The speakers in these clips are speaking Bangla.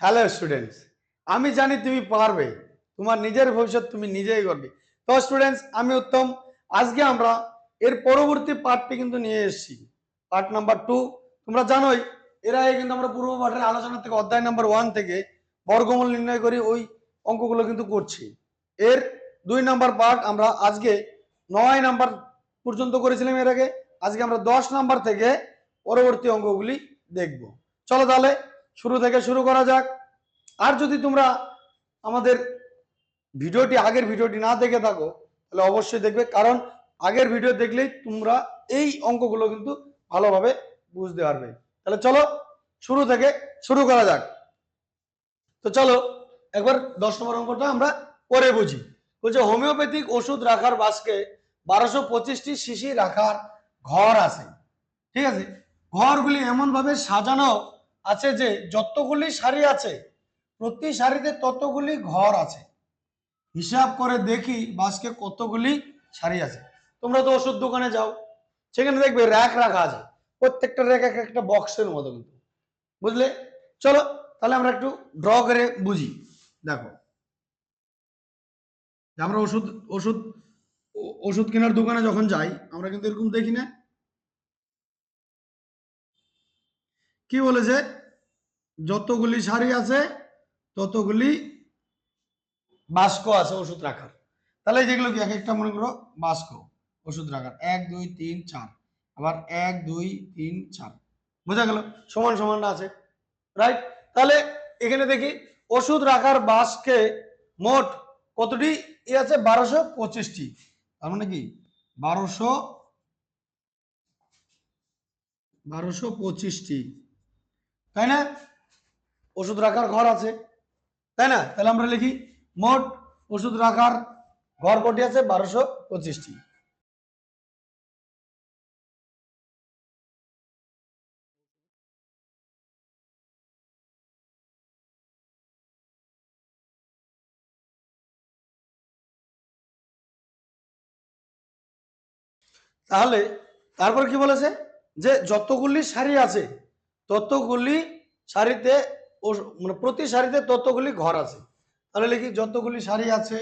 হ্যালো স্টুডেন্টস আমি জানি তুমি পারবে। তোমার নিজের ভবিষ্যৎ তুমি নিজেই করবে তো স্টুডেন্টস আমি উত্তম। আজকে আমরা এর পরবর্তী পার্টটি কিন্তু নিয়ে এসেছি। পার্ট নাম্বার টু তোমরা জানোই, এর আগে কিন্তু আমরা পূর্ব পাঠের আলোচনা থেকে অধ্যায় নাম্বার ওয়ান থেকে বর্গমূল নির্ণয় করি ওই অঙ্কগুলো কিন্তু করছি। এর দুই নাম্বার পার্ট আমরা আজকে নয় নাম্বার পর্যন্ত করেছিলাম এর আগে। আজকে আমরা দশ নাম্বার থেকে পরবর্তী অঙ্কগুলি দেখব। চলো তাহলে শুরু থেকে শুরু করা যাক। আর যদি তোমরা আমাদের ভিডিওটি আগের ভিডিওটি না দেখে থাকো, তাহলে অবশ্যই দেখবে, কারণ আগের ভিডিও দেখলেই তোমরা এই অঙ্কগুলো কিন্তু ভালোভাবে বুঝতে পারবে। তাহলে চলো শুরু থেকে শুরু করা যাক। তো চলো, একবার দশ নম্বর অঙ্কটা আমরা পরে বুঝি। বলছে, হোমিওপ্যাথিক ওষুধ রাখার বাসকে বারোশো পঁচিশটি শিশি রাখার ঘর আছে। ঠিক আছে? ঘরগুলি এমন ভাবে সাজানো আছে যে যতগুলি সারি আছে, প্রতি সারিতে ততগুলি ঘর আছে। হিসাব করে দেখি বাসকে কতগুলি সারি আছে। তোমরা তো ওষুধ দোকানে যাও, সেখানে দেখবে র্যাক রাখা আছে। প্রত্যেকটা র্যাক এক একটা বক্সের মতো কিন্তু। বুঝলে? চলো, তাহলে আমরা একটু ড্র করে বুঝি। দেখো। আমরা ওষুধ ওষুধ ওষুধ কেনার দোকানে যখন যাই, আমরা কিন্তু এরকম দেখি না। কি বলেছে যতগুলি শাড়ি আছে, ততগুলি বাস্ক আছে ওষুধ রাখার। তাহলে যেগুলো কি এক একটা মনে করো? বাস্ক ওষুধ রাখার। এক, দুই, তিন, চার। আবার এক, দুই, তিন, চার। বোঝা গেল? সমান সমানটা আছে। রাইট তাহলে এখানে দেখি, ওষুধ রাখার বাসকে মোট কতটি? ই আছে বারোশো পঁচিশটি। তার মানে কি? বারোশো বারোশো পঁচিশটি। তাই না? ওষুধ রাখার ঘর আছে। তাই না? তাহলে আমরা লিখি, মোট ওষুধ রাখার ঘর কটি আছে বারোশো পঁচিশটি। তাহলে, তারপর কি বলেছে? যে যতগুলি শাড়ি আছে ততগুলি ওষ- মানে প্রতি সারিতে ততগুলি ঘর আছে। তাহলে লিখি যতগুলি সারি আছে।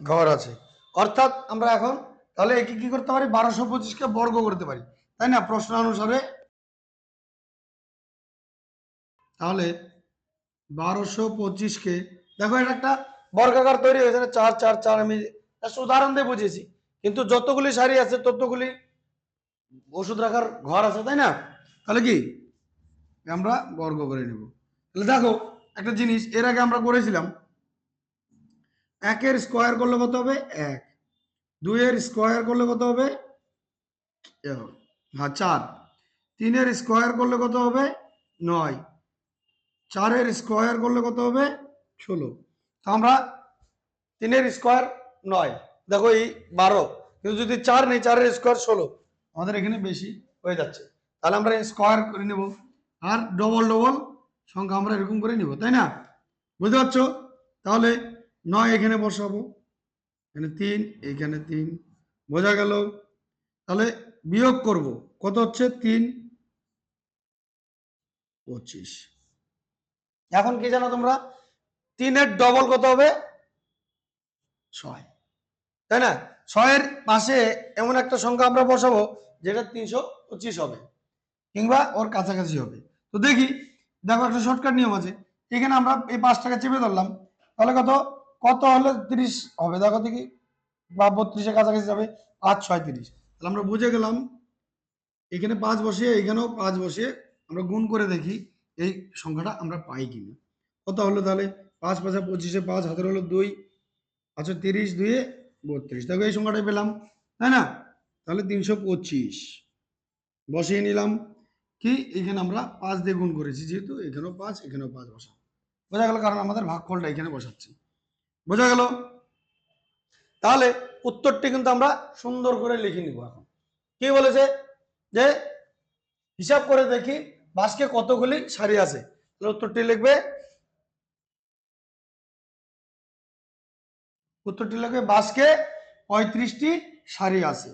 ঘর আছে। অর্থাৎ আমরা এখন তাহলে একে কি করতে পারি? বারোশো পঁচিশকে বর্গ করতে পারি। তাই না? প্রশ্ন অনুসারে তাহলে বারোশো পঁচিশকে দেখো এটা একটা বর্গাকার তৈরি হয়েছে চার চার চার, আমি উদাহরণ দিয়ে বুঝিয়েছি। কিন্তু যতগুলি শাড়ি আছে, ততগুলি ওষুধ রাখার ঘর আছে, তাই না? তাহলে কি? আমরা বর্গ করে নেব। তাহলে দেখো, একটা জিনিস, এর আগে আমরা করেছিলাম, একের স্কোয়ার করলে কত হবে? এক। দুইয়ের স্কোয়ার করলে কত হবে? হ্যাঁ চার। তিনের স্কোয়ার করলে কত হবে? নয়। চারের স্কোয়ার করলে কত হবে? ষোলো। আমরা তিনের স্কোয়ার নয়। দেখো এই বারো। কিন্তু যদি চার নেই, চারের স্কোয়ার ষোলো। আমাদের এখানে বেশি হয়ে যাচ্ছে। তাহলে আমরা স্কোয়ার করে নেব। আর ডবল ডবল সংখ্যা আমরা এরকম করে নিব, তাই না? বুঝতে পারছ? তাহলে নয় এখানে বসাবো। এখানে তিন এখানে তিন। বোঝা গেল? তাহলে বিয়োগ করব। কত হচ্ছে? তিন। পঁচিশ। এখন কি জানো তোমরা? তিনের ডবল কত হবে? ছয়। তাই না? ছয়ের পাশে এমন একটা সংখ্যা আমরা বসাবো, যেটা তিনশো পঁচিশ হবে, কিংবা ওর কাছাকাছি হবে। তো দেখি, দেখো একটা শর্টকাট নিয়ম আছে। এখানে আমরা এই পাঁচটাকে চেপে ধরলাম। তাহলে কত? কত হলে তিরিশ হবে? দেখো দেখি। বা বত্রিশের কাছাকাছি যাবে। পাঁচ, ছয়, তিরিশ। তাহলে আমরা বুঝে গেলাম, এখানে পাঁচ বসিয়ে এখানেও পাঁচ বসিয়ে আমরা গুণ করে দেখি এই সংখ্যাটা আমরা পাই কিনা। কত হলো তাহলে? পাঁচ পাঁচে পঁচিশে পাঁচ, হাতের হলো দুই। আচ্ছা তিরিশ, দুয়ে বত্রিশ। দেখো এই সংখ্যাটাই পেলাম, তাই না? তাহলে তিনশো পঁচিশ। বসিয়ে নিলাম। কি? এখানে আমরা পাঁচ দিয়ে গুণ করেছি, যেহেতু এখানেও পাঁচ এখানেও পাঁচ বসা বোঝা গেল কারণ আমাদের ভাগফলটা এখানে বসাচ্ছি। বোঝা গেল? তাহলে উত্তরটি কিন্তু আমরা সুন্দর করে লিখে নিব এখন। কি বলেছে যে হিসাব করে দেখি বাসকে কতগুলি শাড়ি আছে? তাহলে উত্তরটি লিখবে উত্তরটি লিখবে বাসকে পঁয়ত্রিশটি শাড়ি আছে।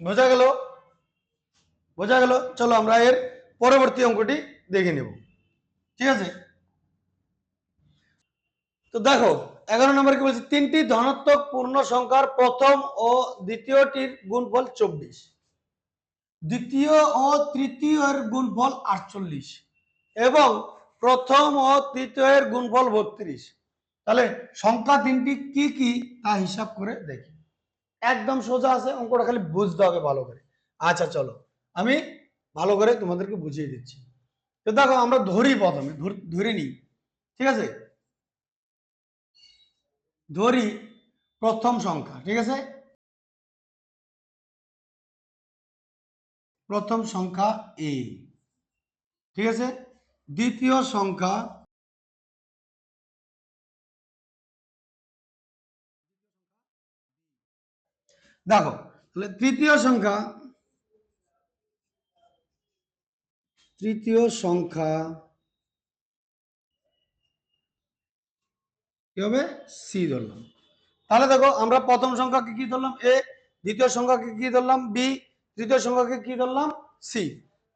বোঝা গেল? বোঝা গেল? চলো আমরা এর পরবর্তী অঙ্কটি দেখে নেব। ঠিক আছে? তো দেখো, এগারো নম্বর কি বলছে? তিনটি ধনাত্মক পূর্ণ সংখ্যার প্রথম ও দ্বিতীয়টির গুণফল চব্বিশ। দ্বিতীয় ও তৃতীয়ের গুণফল আটচল্লিশ এবং প্রথম ও তৃতীয়ের গুণফল বত্রিশ। তাহলে সংখ্যা তিনটি কি কি তা হিসাব করে দেখি। একদম সোজা আছে, অঙ্কটা খালি বুঝতে হবে ভালো করে। আচ্ছা চলো। আমি ভালো করে তোমাদেরকে বুঝিয়ে দিচ্ছি। তো দেখো, আমরা ধরি প্রথমে, ধরে নিই। ঠিক আছে? ধরি প্রথম সংখ্যা, ঠিক আছে? প্রথম সংখ্যা এ ঠিক আছে? দ্বিতীয় সংখ্যা দেখো, তাহলে তৃতীয় সংখ্যা তৃতীয় সংখ্যা কি হবে? সি ধরলাম। তাহলে দেখো, আমরা প্রথম সংখ্যাকে কি ধরলাম? এ দ্বিতীয় সংখ্যাকে কি ধরলাম? বি তৃতীয় সংখ্যাকে কি ধরলাম? সি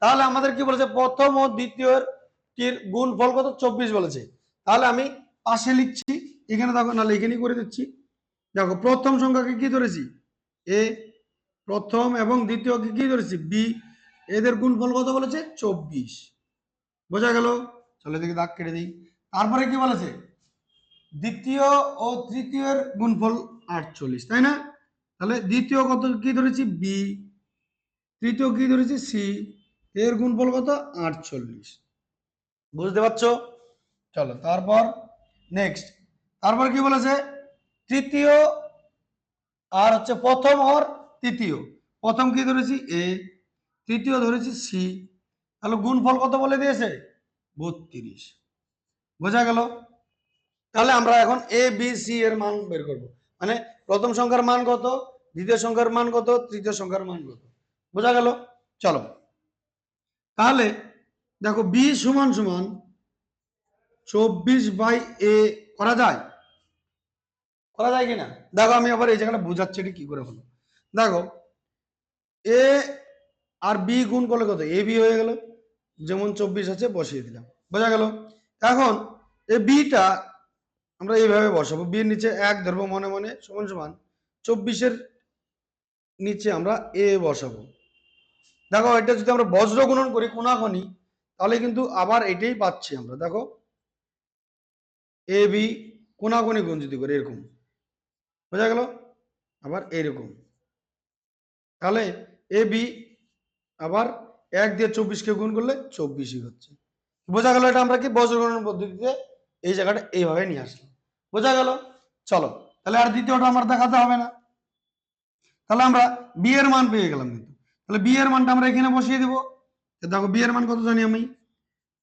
তাহলে আমাদের কি বলেছে? প্রথম ও দ্বিতীয় টির গুণ ফল কত? চব্বিশ বলেছে। তাহলে আমি পাশে লিখছি, এখানে দেখো, নাহলে এখানেই করে দিচ্ছি। দেখো, প্রথম সংখ্যাকে কি ধরেছি? এ প্রথম এবং দ্বিতীয়কে কি ধরেছি? বি। এদের গুণফল কত বলেছে? চব্বিশ। বোঝা গেল? চলো এদিকে দাগ কেটে দিই। তারপরে কি বলেছে? দ্বিতীয় ও তৃতীয়ের গুণফল আটচল্লিশ, তাই না? তাহলে দ্বিতীয় কত কি ধরেছি? বি। তৃতীয় কি ধরেছি? সি। এর গুণফল কত? আটচল্লিশ। বুঝতে পারছ? চলো, তারপর নেক্সট তারপর কি বলেছে? তৃতীয় আর হচ্ছে প্রথম আর তৃতীয়। প্রথম কি ধরেছি? এ। তৃতীয় ধরেছি সি। তাহলে গুণফল কত বলে দিয়েছে? বত্রিশ। বোঝা গেল? তাহলে আমরা এখন এ, বি, সি এর মান বের করব। মানে প্রথম সংখ্যার মান কত? দ্বিতীয় সংখ্যার মান কত? তৃতীয় সংখ্যার মান কত? বোঝা গেল? চলো। তাহলে দেখো বি সমান সমান চব্বিশ বাই এ করা যায়? করা যায় কিনা? দেখো, আমি আবার এই জায়গাটা বোঝাচ্ছি এটা কি করে হলো। দেখো, এ আর বি গুণ করলে কত? এ বি হয়ে গেল। যেমন চব্বিশ আছে, বসিয়ে দিলাম। বোঝা গেল? এখন এ বিটা আমরা এইভাবে বসাবো। বির নিচে এক ধরবো মনে মনে, সমান সমান। চব্বিশের নিচে আমরা এ বসাবো। দেখো, এটা যদি আমরা বজ্র গুণন করি কোনাকোনি, তাহলে কিন্তু আবার এটাই পাচ্ছি আমরা। দেখো, এ বি কোনাকোনি গুণ যদি করি, এরকম। বোঝা গেল? আবার এইরকম। তাহলে এ, বি আবার এক দিয়ে চব্বিশকে গুণ করলে চব্বিশই হচ্ছে। বোঝা গেল এটা আমরা কি বজ্রগণন পদ্ধতিতে এই জায়গাটা এইভাবে নিয়ে আসলাম। বোঝা গেল? চলো, তাহলে আর দ্বিতীয়টা আমার দেখাতে হবে না। তাহলে আমরা বি এর মান পেয়ে গেলাম কিন্তু। তাহলে বি এর মানটা আমরা এখানে বসিয়ে দেবো। দেখো, বি এর মান কত জানি আমি?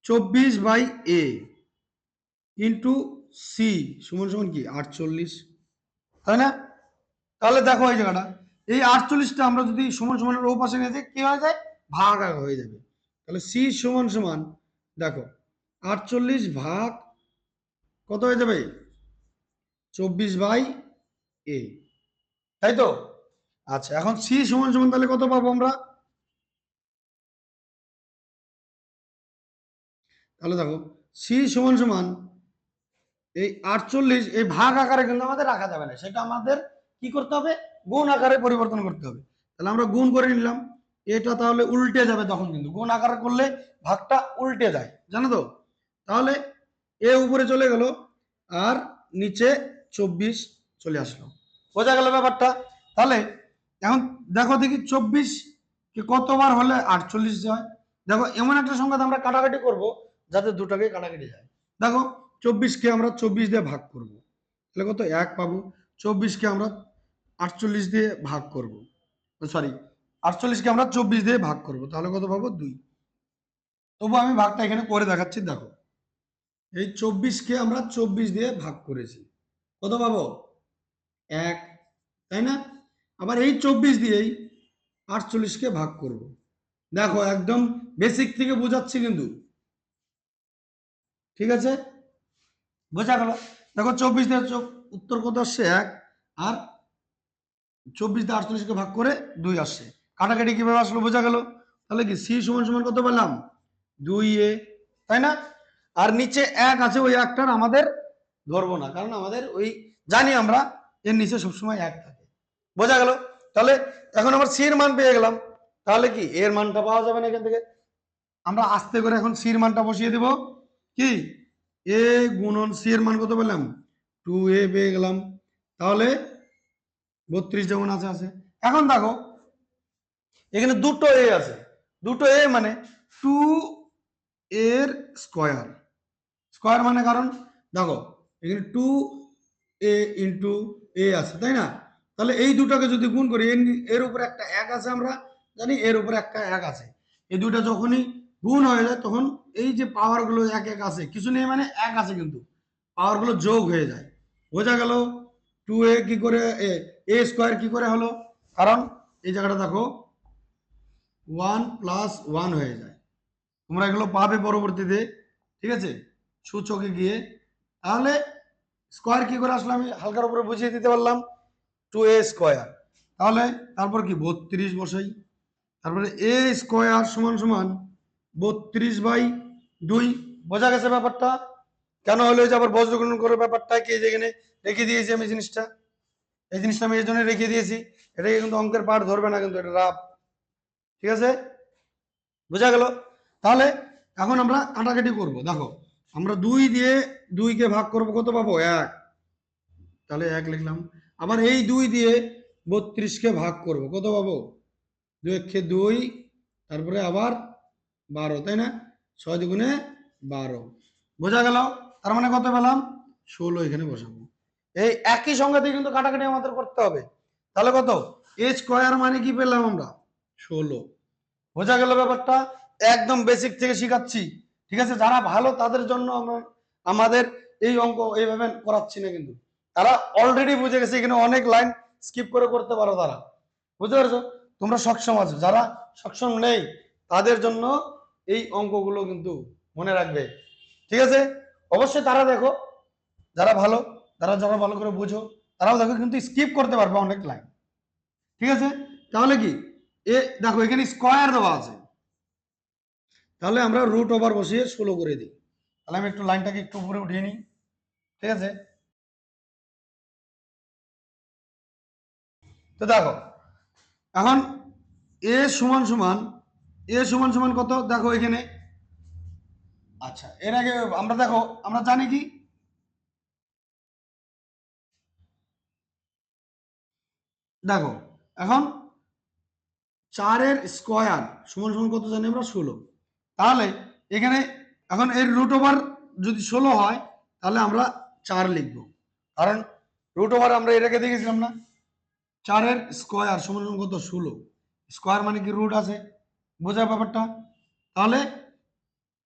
চব্বিশ বাই এ ইন্টু সি সমান সমান কি? আটচল্লিশ। তাই না? তাহলে দেখো এই জায়গাটা। এই আটচল্লিশটা আমরা যদি সমান সমানের ও পাশে নিয়ে যাই, কি হয়ে যায়? ভাগ হয়ে যাবে। তাহলে সি সমান সমান, দেখো, আটচল্লিশ ভাগ কত হয়ে যাবে? চব্বিশ বাই এ। তাই তো? আচ্ছা এখন সি সমান সমান তাহলে কত পাবো আমরা? তাহলে দেখো, সি সমান সমান এই আটচল্লিশ, এই ভাগ আকারে কিন্তু আমাদের রাখা যাবে না। সেটা আমাদের কি করতে হবে? গুণ আকারে পরিবর্তন করতে হবে। তাহলে আমরা গুণ করে নিলাম। এটা তাহলে উল্টে যাবে তখন কিন্তু। গুণ আকারে করলে ভাগটা উল্টে যায়। জানো তো? তাহলে এ উপরে চলে গেল আর নিচে চব্বিশ চলে আসলো। বোঝা গেল ব্যাপারটা? তাহলে এখন দেখো দেখি চব্বিশ কতবার হলে আটচল্লিশ যায়? দেখো এমন একটা সংখ্যা আমরা কাটাকাটি করব যাতে দুটাকে কাটাকাটি যায়। দেখো চব্বিশকে আমরা চব্বিশ দিয়ে ভাগ করব। তাহলে কত? এক পাবো। চব্বিশকে আমরা আটচল্লিশ দিয়ে ভাগ করব। সরি, আটচল্লিশকে আমরা চব্বিশ দিয়ে ভাগ করব। তাহলে কত পাবো? দুই। তবু আমি ভাগটা এখানে করে দেখাচ্ছি, দেখো। এই চব্বিশকে আমরা চব্বিশ দিয়ে ভাগ করেছি। কত পাবো? এক, তাই না? আবার এই চব্বিশ দিয়েই আটচল্লিশকে ভাগ করব। দেখো, একদম বেসিক থেকে বোঝাচ্ছি কিন্তু। ঠিক আছে? বোঝা গেল? দেখো চব্বিশ দিয়ে উত্তর কত আসছে? এক। আর চব্বিশ দিয়ে আটচল্লিশকে ভাগ করে দুই আসছে। কাটাকাটি কীভাবে আসলো বোঝা গেল? তাহলে কি সি সমান সমান কত পেলাম? দুই এ। তাই না? আর নিচে এক আছে ওই একটার আমাদের ধরবো না, কারণ আমাদের ওই জানি আমরা এর নিচে সবসময় এক থাকে। বোঝা গেল? তাহলে এখন আমার সির মান পেয়ে গেলাম। তাহলে কি এর মানটা পাওয়া যাবে না এখান থেকে? আমরা আস্তে করে এখন সির মানটা বসিয়ে দেব। কি? এ গুণন সি এর মান কত পেলাম? টু এ পেয়ে গেলাম। তাহলে বত্রিশ যেমন আছে আছে। এখন দেখো, এখানে দুটো এ আছে। দুটো এ মানে টু এর স্কোয়ার স্কোয়ার মানে কারণ, দেখো, এখানে টু এ ইন্টু এ আছে, তাই না? তাহলে এই দুটাকে যদি গুণ করি, এর উপরে একটা এক আছে আমরা, জানি এর উপরে একটা এক আছে। এই দুটা যখনই গুণ যায় তখন এই যে পাওয়ারগুলো এক এক আছে, কিছু নেই মানে এক আছে কিন্তু। পাওয়ারগুলো যোগ হয়ে যায়। বোঝা গেল? টু এ কি করে, এ স্কোয়ার কি করে হলো? কারণ এই জায়গাটা দেখো ওয়ান প্লাস ওয়ান হয়ে যায়। তোমরা এগুলো পাবে পরবর্তীতে, ঠিক আছে? সূচকে গিয়ে। তাহলে স্কোয়ার কি করে আসলে আমি হালকার উপরে বুঝিয়ে দিতে পারলাম। টু এ স্কোয়ার তাহলে তারপর কি? বত্রিশ বসাই। তারপরে এ স্কোয়ার সমান সমান বত্রিশ বাই দুই। বোঝা গেছে ব্যাপারটা? কেন হলো যে আবার বজ্রগ্রহণ করে ব্যাপারটা? কি যেখানে রেখে দিয়েছি আমি জিনিসটা? এই জিনিসটা আমি এই জন্য রেখে দিয়েছি। এটাকে কিন্তু অঙ্কের পাঠ ধরবে না কিন্তু, এটা রাফ। ঠিক আছে? বোঝা গেল? তাহলে এখন আমরা কাটাকাটি করব। দেখো, আমরা দুই দিয়ে দুইকে ভাগ করব কত পাবো? এক। তাহলে এক লিখলাম। আবার এই দুই দিয়ে বত্রিশকে ভাগ করব। কত পাবো? দুই একে দুই। তারপরে আবার বারো, তাই না? ছয় দুগুণে বারো। বোঝা গেল? তার মানে কত পেলাম? ষোলো এখানে বসাবো। এই একই সংখ্যাতে কিন্তু কাটাকাটি আমাদের করতে হবে। তাহলে কত? এ স্কোয়ার মানে কি পেলাম আমরা? ষোলো। বোঝা গেল ব্যাপারটা? একদম বেসিক থেকে শিখাচ্ছি। ঠিক আছে? যারা ভালো তাদের জন্য আমরা, আমাদের এই অঙ্ক এইভাবে করাচ্ছি না কিন্তু। তারা অলরেডি বুঝে গেছে, এখানে অনেক লাইন স্কিপ করে করতে পারো তারা। বুঝতে পারছ? তোমরা সক্ষম আছো। যারা সক্ষম নেই, তাদের জন্য এই অঙ্কগুলো কিন্তু মনে রাখবে। ঠিক আছে? অবশ্যই তারা দেখো, যারা ভালো, তারা যারা ভালো করে বুঝো, তারাও দেখো কিন্তু স্কিপ করতে পারবে অনেক লাইন ঠিক আছে? তাহলে কি? এ দেখো, এখানে স্কোয়ার দেওয়া আছে। তাহলে আমরা রুট ওভার বসিয়ে ষোলো করে দিই। তাহলে আমি একটু লাইনটাকে একটু উপরে উঠিয়ে নিই। ঠিক আছে? তো দেখো, এখন এ সমান সমান এ সমান সমান কত? দেখো এখানে। আচ্ছা এর আগে আমরা দেখো, আমরা জানি কি? দেখো, এখন চারের স্কোয়ার সমান সমান কত জানি আমরা? ষোলো। তাহলে এখানে এখন এর রুট ওভার যদি ষোলো হয়, তাহলে আমরা চার লিখব। কারণ রুট ওভার আমরা এটাকে দেখেছিলাম না? চারের স্কোয়ার সমান সমান কত? ষোলো। স্কোয়ার মানে কি রুট আছে? বোঝা ব্যাপারটা? তাহলে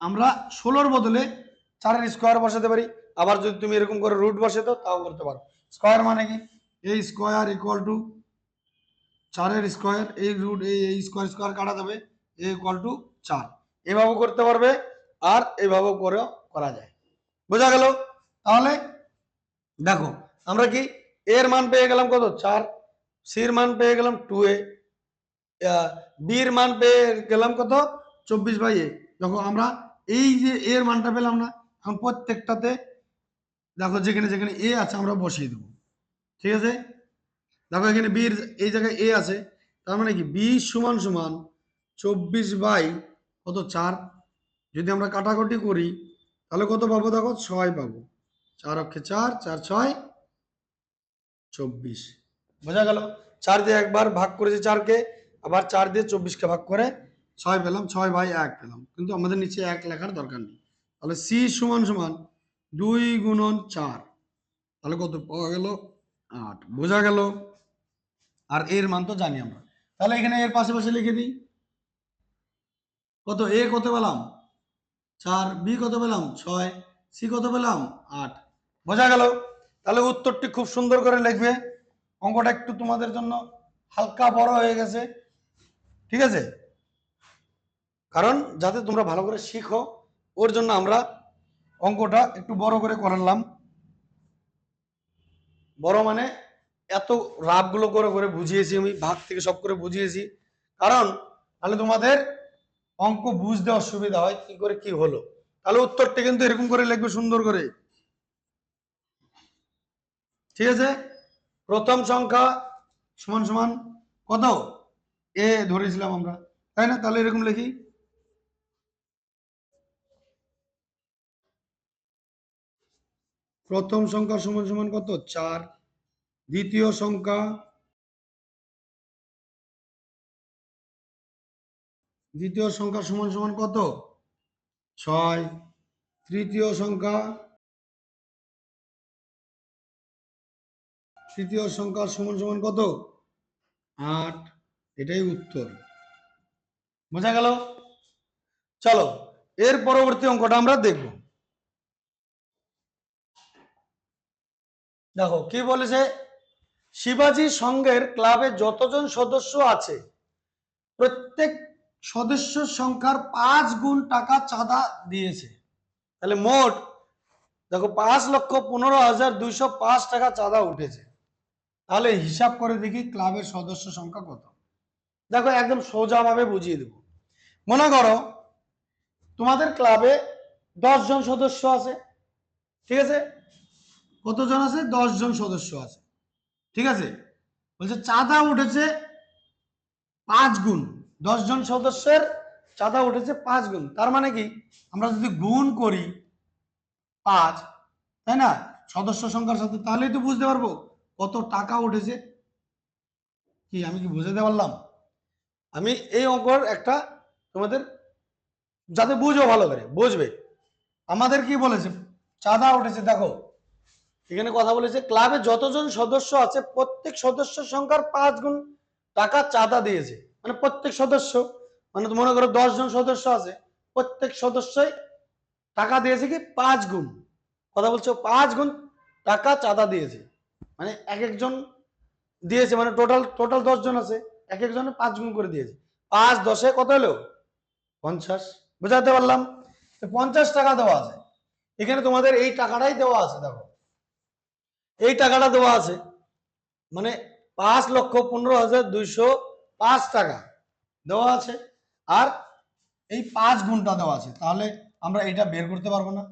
আমরা ষোলোর বদলে চারের স্কোয়ার বসাতে পারি। আবার যদি তুমি এরকম করে রুট বসে তো তাও করতে পারো। স্কোয়ার মানে কি? এই স্কোয়ার ইকুয়াল টু চারের স্কোয়ার এই রুট এই এই স্কোয়ার স্কোয়ার কাটা যাবে এ ইকুয়াল টু চার। এভাবেও করতে পারবে আর এভাবেও করেও করা যায়। বোঝা গেল? তাহলে দেখো, আমরা কি এর মান পেয়ে গেলাম কত? চার। সির মান পেয়ে গেলাম টু এ বির মান পেয়ে গেলাম কত? চব্বিশ বাই এ দেখো, আমরা এই যে এর মানটা পেলাম না, এখন প্রত্যেকটাতে দেখো, যেখানে যেখানে এ আছে, আমরা বসিয়ে দেবো। ঠিক আছে? দেখো, এখানে বির এই জায়গায় এ আছে। তার মানে কি? বি সমান সমান চব্বিশ বাই কত? চার। যদি আমরা কাটাকুটি করি, তাহলে কত পাবো দেখো? ছয় পাবো। চার অক্ষে চার চার ছয়, চব্বিশ। বোঝা গেল? চার দিয়ে একবার ভাগ করেছি চারকে। আবার চার দিয়ে চব্বিশকে ভাগ করে ছয় পেলাম, ছয় বাই এক পেলাম। কিন্তু আমাদের নিচে এক লেখার দরকার নেই। তাহলে সি সমান সমান দুই গুণন চার। তাহলে কত পাওয়া গেল? আট। বোঝা গেল? আর এর মান তো জানি আমরা। তাহলে এখানে এর পাশে পাশে লিখে দিই। কত? এ কত পেলাম? চার। বি কত পেলাম? ছয়। সি কত পেলাম? আট। বোঝা গেল? তাহলে উত্তরটি খুব সুন্দর করে লিখবে। অঙ্কটা একটু তোমাদের জন্য হালকা বড় হয়ে গেছে। ঠিক আছে? কারণ যাতে তোমরা ভালো করে শিখো, ওর জন্য আমরা অঙ্কটা একটু বড় করে করালাম বড় মানে এত রাবগুলো করে করে বুঝিয়েছি আমি, ভাগ থেকে সব করে বুঝিয়েছি। কারণ তাহলে তোমাদের অঙ্ক বুঝতে অসুবিধা হয়, কি করে কি হলো? তাহলে উত্তরটা কিন্তু এরকম করে লিখবে সুন্দর করে। ঠিক আছে? প্রথম সংখ্যা সমান সমান কত? এ ধরেছিলাম আমরা, তাই না? তাহলে এরকম লিখি। প্রথম সংখ্যা সমান সমান কত? চার। দ্বিতীয় সংখ্যা দ্বিতীয় সংখ্যা সমান সমান কত? ছয়। তৃতীয় সংখ্যা তৃতীয় সংখ্যা সমান সমান কত? আট। এটাই উত্তর। বোঝা গেল? চলো, এর পরবর্তী অঙ্কটা আমরা দেখব। দেখো, কি বলেছে? শিবাজি সংঘের ক্লাবে যতজন সদস্য আছে, প্রত্যেক সদস্য সংখ্যার পাঁচ গুণ টাকা চাঁদা দিয়েছে। তাহলে মোট, দেখো, পাঁচ লক্ষ পনেরো হাজার দুইশো পাঁচ টাকা চাঁদা উঠেছে। তাহলে হিসাব করে দেখি ক্লাবের সদস্য সংখ্যা কত। দেখো, একদম সোজাভাবে বুঝিয়ে দেব। মনে করো, তোমাদের ক্লাবে জন সদস্য আছে, ঠিক আছে? কতজন আছে? জন সদস্য আছে, ঠিক আছে? বলছে, চাঁদা উঠেছে পাঁচ গুণ। জন সদস্যের চাঁদা উঠেছে পাঁচ গুণ। তার মানে কি? আমরা যদি গুণ করি পাঁচ, তাই না? সদস্য সংখ্যার সাথে তাহলেই তো বুঝতে পারব কত টাকা উঠেছে। কি, আমি কি বুঝাতে পারলাম? আমি এই অঙ্কর একটা তোমাদের যাতে বুঝো ভালো করে, বুঝবে? আমাদের কি বলেছে? চাঁদা উঠেছে, দেখো। এখানে কথা বলেছে, ক্লাবে যতজন সদস্য আছে, প্রত্যেক সদস্য সংখ্যার পাঁচ গুণ টাকা চাঁদা দিয়েছে। মানে প্রত্যেক সদস্য মানে মনে করো জন সদস্য আছে, প্রত্যেক সদস্যই টাকা দিয়েছে কি পাঁচ গুণ। কথা বলছো, পাঁচ গুণ টাকা চাঁদা দিয়েছে। মানে এক একজন দিয়েছে মানে টোটাল টোটাল জন আছে। এক একজনে পাঁচ গুণ করে দিয়েছে। পাঁচ দশে কত হলো? পঞ্চাশ। বুঝাতে পারলাম? পঞ্চাশ টাকা দেওয়া আছে। এখানে তোমাদের এই টাকাটাই দেওয়া আছে, দেখো। এই টাকাটা দেওয়া আছে মানে পাঁচ লক্ষ পনেরো হাজার দুইশো পাঁচ টাকা দেওয়া আছে। আর এই পাঁচ গুণটা দেওয়া আছে, তাহলে আমরা এটা বের করতে পারব না।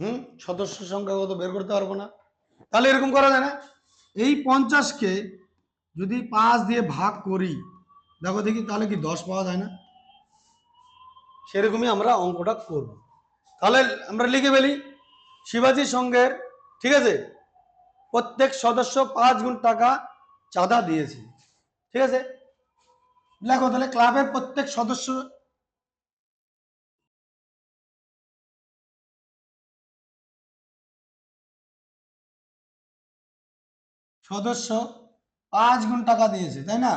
হুম? সদস্য সংখ্যা কত বের করতে পারব না। তাহলে এরকম করা যায় না। এই পঞ্চাশকে যদি পাঁচ দিয়ে ভাগ করি, দেখো দেখি তাহলে কি দশ পাওয়া যায় না? সেরকমই আমরা অঙ্কটা করব। তাহলে আমরা লিখে ফেলি শিবাজি সংঘের ঠিক আছে? প্রত্যেক সদস্য পাঁচ গুণ টাকা চাঁদা দিয়েছে, ঠিক আছে? লেখো তাহলে ক্লাবের প্রত্যেক সদস্য সদস্য পাঁচ গুণ টাকা দিয়েছে, তাই না?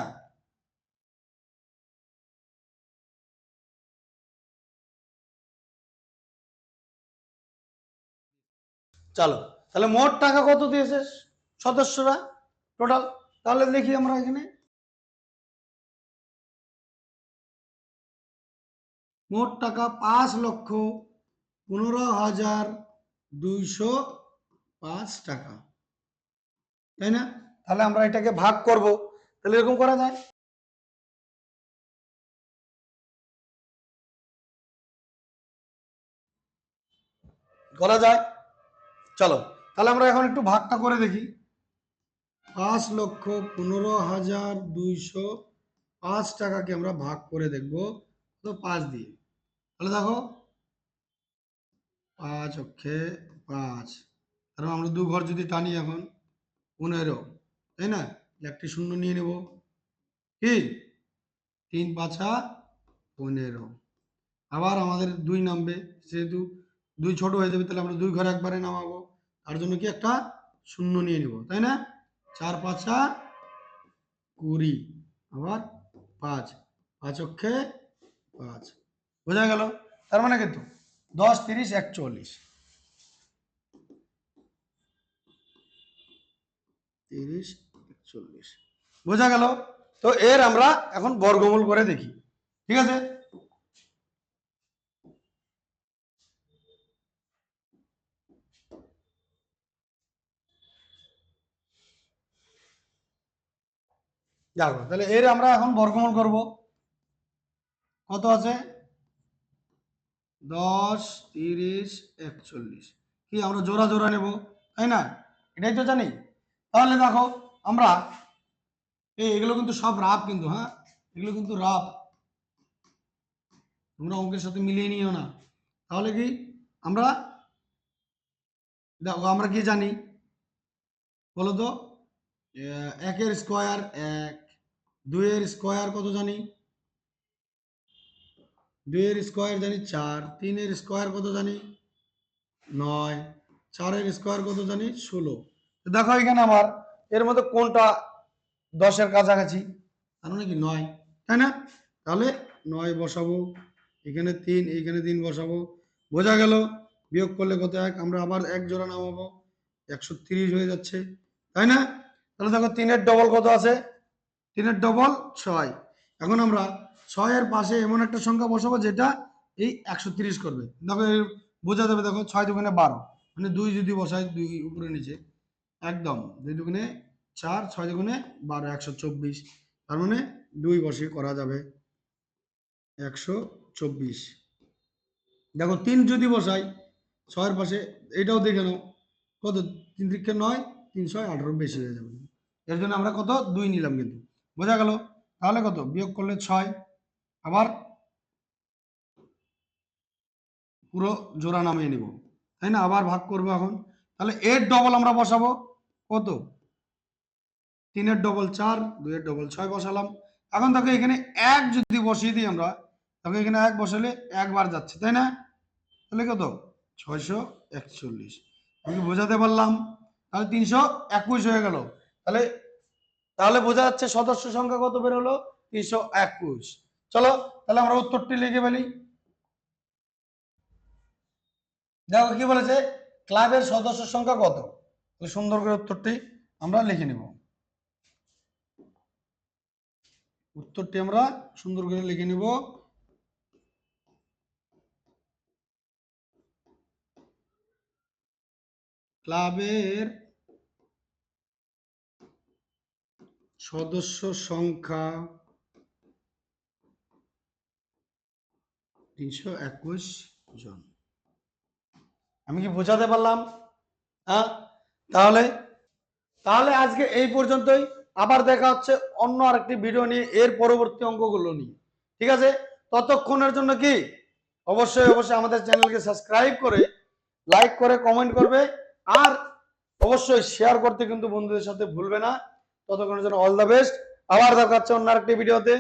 চলো, তাহলে মোট টাকা কত দিয়েছে সদস্যরা টোটাল তাহলে দেখি আমরা এখানে। মোট টাকা পাঁচ লক্ষ পনেরো হাজার দুইশো পাঁচ টাকা, তাই না? তাহলে আমরা এটাকে ভাগ করব। তাহলে এরকম করা যায়। করা যায়। চলো, তাহলে আমরা এখন একটু ভাগটা করে দেখি। পাঁচ লক্ষ পনেরো হাজার দুইশো পাঁচ টাকাকে আমরা ভাগ করে দেখব। তো পাঁচ দিয়ে। তাহলে দেখো, পাঁচ অক্ষে পাঁচ। কারণ আমরা দু ঘর যদি টানি এখন, পনেরো। তাই না? একটি শূন্য নিয়ে নেব। কি? তিন পাঁচা পনেরো। আবার আমাদের দুই নামবে। যেহেতু দুই ছোট হয়ে যাবে, তাহলে আমরা দুই ঘরে একবারে নামাবো। তার জন্য কি একটা শূন্য নিয়ে নেব, তাই না? চার পাঁচা কুড়ি। আবার পাঁচ। পাঁচ অক্ষে পাঁচ। বোঝা গেল? তার মানে কিন্তু দশ, তিরিশ, একচল্লিশ। তিরিশ একচল্লিশ বোঝা গেল? তো এর আমরা এখন বর্গমূল করে দেখি। ঠিক আছে? দেখো তাহলে এর আমরা এখন বর্গমূল করব। কত আছে? দশ, তিরিশ, একচল্লিশ। কি, আমরা জোড়া জোড়া নেব, তাই না? এটাই তো জানি। তাহলে দেখো আমরা, এই এগুলো কিন্তু সব রাপ কিন্তু হ্যাঁ? এগুলো কিন্তু রাপ তোমরা অঙ্কের সাথে মিলিয়ে নিও না। তাহলে কি আমরা, দেখো আমরা কি জানি? বলো তো একের স্কোয়ার এক, দুইয়ের স্কোয়ার কত জানি? দুইয়ের স্কোয়ার জানি চার, তিনের স্কোয়ার কত জানি? নয়, চারের স্কোয়ার কত জানি? ষোলো। দেখো এখানে আমার এর মধ্যে কোনটা দশের কাছাকাছি? তার মানে কি নয়? তাই না? তাহলে নয় বসাবো এখানে তিন এইখানে তিন বসাবো। বোঝা গেল? বিয়োগ করলে কত এক? আমরা আবার এক জোড়া নামাবো। একশো তিরিশ হয়ে যাচ্ছে। তাই না? তাহলে দেখো তিনের ডবল কত আছে? তিনের ডবল ছয়। এখন আমরা ছয়ের পাশে এমন একটা সংখ্যা বসাবো যেটা এই একশো তিরিশ করবে। দেখো বোঝা যাবে দেখো ছয় দুগুণে বারো। মানে দুই যদি বসাই দুই উপরে নিচে। একদম দুই দুগুণে চার, ছয় দুগুণে বারো, একশো চব্বিশ। তার মানে দুই বসে করা যাবে একশো চব্বিশ। দেখো, তিন যদি বসাই, ছয়ের পাশে এটাও দেখে নাও, কত? তিন দিকে নয় তিন ছয় আঠারো বেশি হয়ে যাবে। এর জন্য আমরা কত? দুই নিলাম কিন্তু। বোঝা গেল? তাহলে কত? বিয়োগ করলে ছয়। আবার পুরো জোড়া নামিয়ে নিব। তাই না? আবার ভাগ করব এখন। তাহলে এর ডবল আমরা বসাবো কত? তিনের ডবল চার, দুইয়ের ডবল ছয় বসালাম। এখন দেখো এখানে এক যদি বসিয়ে দিই আমরা তাকে এখানে এক বসালে একবার যাচ্ছে, তাই না? তাহলে কত? ছয়শো একচল্লিশ। আমি বোঝাতে পারলাম? তাহলে তিনশো একুশ হয়ে গেল। তাহলে তাহলে বোঝা যাচ্ছে সদস্য সংখ্যা কত বের হলো? তিনশো একুশ। চলো, তাহলে আমরা উত্তরটি লিখে ফেলি। দেখো কি বলেছে? ক্লাবের সদস্য সংখ্যা কত? সুন্দর করে উত্তরটি আমরা লিখে নিব। উত্তরটি আমরা সুন্দর করে লিখে নিব। ক্লাবের সদস্য সংখ্যা তিনশো একুশ জন। আমি কি বোঝাতে পারলাম? হ্যাঁ তাহলে তাহলে আজকে এই পর্যন্তই। আবার দেখা হচ্ছে অন্য আরেকটি ভিডিও নিয়ে, এর পরবর্তী অঙ্কগুলো নিয়ে। ঠিক আছে? ততক্ষণের জন্য কি? অবশ্যই অবশ্যই আমাদের চ্যানেলকে সাবস্ক্রাইব করে লাইক করে কমেন্ট করবে, আর অবশ্যই শেয়ার করতে কিন্তু বন্ধুদের সাথে ভুলবে না। ততক্ষণের জন্য অল দ্য বেস্ট আবার দেখা হচ্ছে অন্য আরেকটি ভিডিওতে